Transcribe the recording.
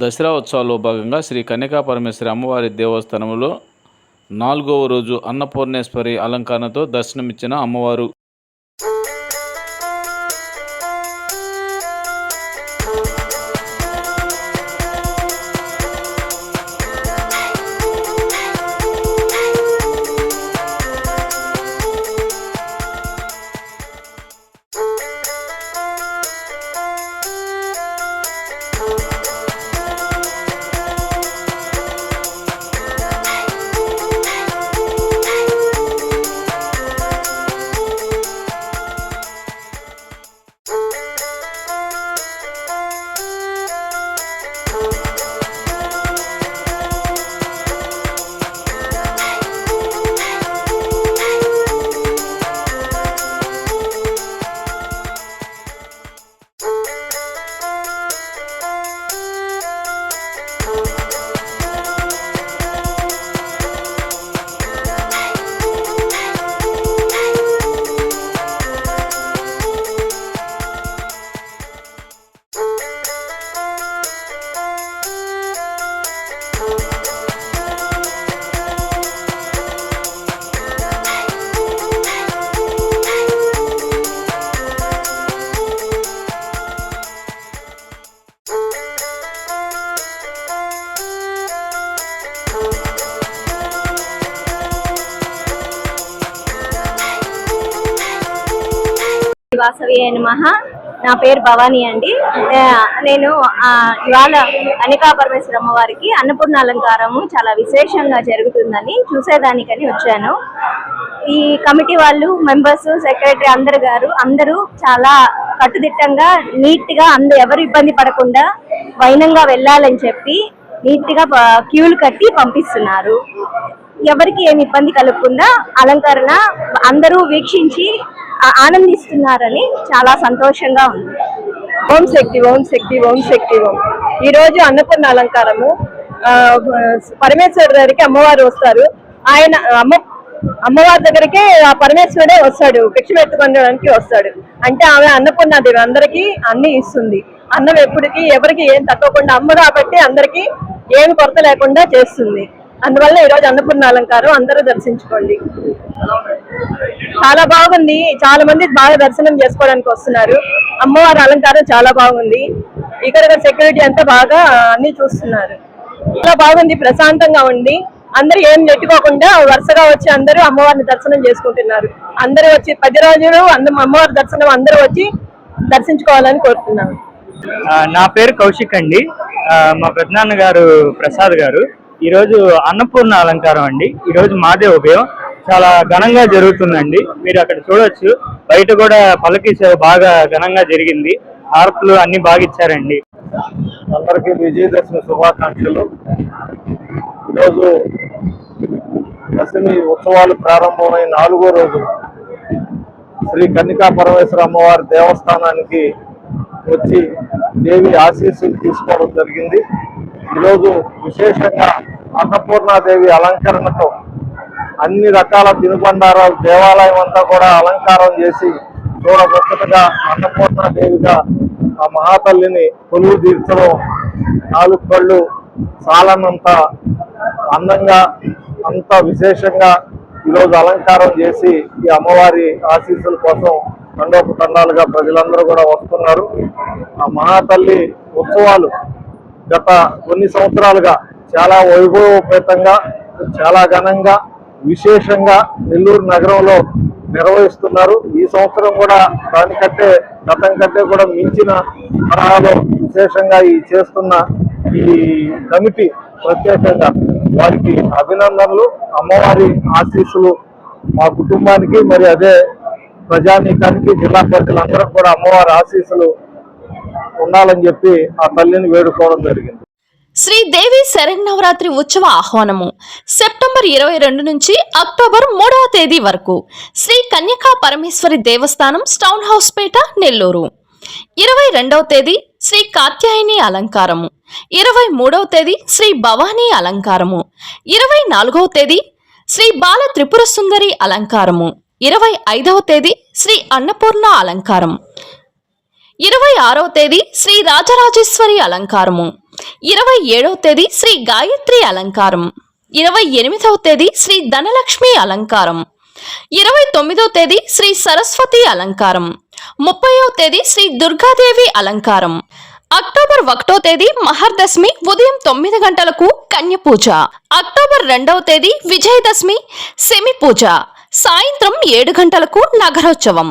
దసరా ఉత్సవాల్లో భాగంగా శ్రీ కన్యకా పరమేశ్వరి అమ్మవారి దేవస్థానంలో నాలుగవ రోజు అన్నపూర్ణేశ్వరి అలంకరణతో దర్శనమిచ్చిన అమ్మవారు. వాసవి నమః. నా పేరు భవానీ అండి. నేను ఇవాళ అనికా పరమేశ్వర అమ్మవారికి అన్నపూర్ణ అలంకారము చాలా విశేషంగా జరుగుతుందని చూసేదానికని వచ్చాను. ఈ కమిటీ వాళ్ళు మెంబర్స్ సెక్రటరీ అందరు గారు అందరూ చాలా కట్టుదిట్టంగా నీట్గా అందరు ఎవరు ఇబ్బంది పడకుండా వైనంగా వెళ్ళాలని చెప్పి నీట్గా క్యూలు కట్టి పంపిస్తున్నారు. ఎవరికి ఏమి ఇబ్బంది కలగకుండా అలంకరణ అందరూ వీక్షించి ఆనందిస్తున్నారని చాలా సంతోషంగా ఉంది. ఓం శక్తి ఓం శక్తి ఓం శక్తి ఓం. ఈ రోజు అన్నపూర్ణ అలంకారము ఆ, పరమేశ్వరుడు దగ్గరికి అమ్మవారు వస్తారు. ఆయన అమ్మ అమ్మవారి దగ్గరికి ఆ పరమేశ్వరుడే వస్తాడు భిక్ష పెట్టుకోవడానికి వస్తాడు. అంటే ఆమె అన్నపూర్ణాదేవి అందరికీ అన్ని ఇస్తుంది. అన్నం ఎప్పటికీ ఎవరికి ఏం తక్కువకుండా అమ్మ కాబట్టి అందరికీ ఏమి కొరత లేకుండా చేస్తుంది. అందువల్ల ఈ రోజు అన్నపూర్ణ అలంకారం అందరూ దర్శించుకోండి. చాలా బాగుంది. చాలా మంది బాగా దర్శనం చేసుకోవడానికి వస్తున్నారు. అమ్మవారి అలంకారం చాలా బాగుంది. ఇక్కడ సెక్యూరిటీ అంతా బాగా అన్ని చూస్తున్నారు. చాలా బాగుంది ప్రశాంతంగా ఉంది. అందరూ ఏం నెట్టుకోకుండా వరుసగా వచ్చి అందరూ అమ్మవారిని దర్శనం చేసుకుంటున్నారు. అందరూ వచ్చి పది రోజులు అమ్మవారి దర్శనం అందరూ వచ్చి దర్శించుకోవాలని కోరుతున్నాను. నా పేరు కౌశిక్ అండి. మా పెద్దనాన్న గారు ప్రసాద్ గారు. ఈరోజు అన్నపూర్ణ అలంకారం అండి. ఈరోజు మాదే ఉభయం చాలా ఘనంగా జరుగుతుందండి. మీరు అక్కడ చూడొచ్చు. బయట కూడా పల్లకి సేవ బాగా ఘనంగా జరిగింది. హార్పులు అన్ని బాగా ఇచ్చారండి. అందరికీ విజయదశమి శుభాకాంక్షలు. ఈరోజు దశమి ఉత్సవాలు ప్రారంభమై నాలుగో రోజు శ్రీ కన్నికా పరమేశ్వర అమ్మవారి దేవస్థానానికి వచ్చి దేవి ఆశీస్సులు తీసుకోవడం జరిగింది. ఈరోజు విశేషంగా అన్నపూర్ణాదేవి అలంకరణతో అన్ని రకాల తినుబండారాలు దేవాలయం అంతా కూడా అలంకారం చేసి చూడగొచ్చటగా అన్నపూర్ణ దేవిగా ఆ మహాతల్లిని కొలువు తీర్చడం నాలుగు కళ్ళు చాలన్నంత అందంగా అంత విశేషంగా ఈరోజు అలంకారం చేసి ఈ అమ్మవారి ఆశీస్సుల కోసం రెండవ తండాలుగా ప్రజలందరూ కూడా వస్తున్నారు. ఆ మహాతల్లి ఉత్సవాలు గత కొన్ని సంవత్సరాలుగా చాలా వైభవోపేతంగా చాలా ఘనంగా విశేషంగా నెల్లూరు నగరంలో నిర్వహిస్తున్నారు. ఈ సంవత్సరం కూడా దానికంటే గతం కంటే కూడా మించిన తరహాలో విశేషంగా ఈ చేస్తున్న ఈ కమిటీ ప్రత్యేకంగా వారికి అభినందనలు అమ్మవారి ఆశీస్సులు మా కుటుంబానికి మరి అదే ప్రజానీకానికి జిల్లా ప్రజలందరూ కూడా అమ్మవారి ఆశీస్సులు ఉండాలని చెప్పి ఆ తల్లిని వేడుకోవడం జరిగింది. శ్రీదేవి శరన్నవరాత్రి ఉత్సవ ఆహ్వానము. సెప్టెంబర్ ఇరవై రెండు నుంచి అక్టోబర్ మూడవ తేదీ వరకు శ్రీ కన్యకా పరమేశ్వరి దేవస్థానం స్టౌన్ హౌస్ పేట నెల్లూరు. ఇరవై రెండవ తేదీ శ్రీ కాత్యాయని అలంకారము. ఇరవై మూడవ తేదీ శ్రీ భవానీ అలంకారము. ఇరవై నాలుగవ తేదీ శ్రీ బాల త్రిపుర సుందరి అలంకారము. ఇరవై ఐదవ తేదీ శ్రీ అన్నపూర్ణ అలంకారం. ఇరవై ఆరవ తేదీ శ్రీ రాజరాజేశ్వరి అలంకారము. ఇరవై ఏడవ తేదీ శ్రీ గాయత్రి అలంకారం. ఇరవై ఎనిమిదవ తేదీ శ్రీ ధనలక్ష్మి అలంకారం. ఇరవై తొమ్మిదవ తేదీ శ్రీ సరస్వతి అలంకారం. ముప్పైవ తేదీ శ్రీ దుర్గాదేవి అలంకారం. అక్టోబర్ ఒకటో తేదీ మహర్దశమి ఉదయం తొమ్మిది గంటలకు కన్య పూజ. అక్టోబర్ రెండవ తేదీ విజయదశమి సెమి పూజ. సాయంత్రం ఏడు గంటలకు నగరోత్సవం.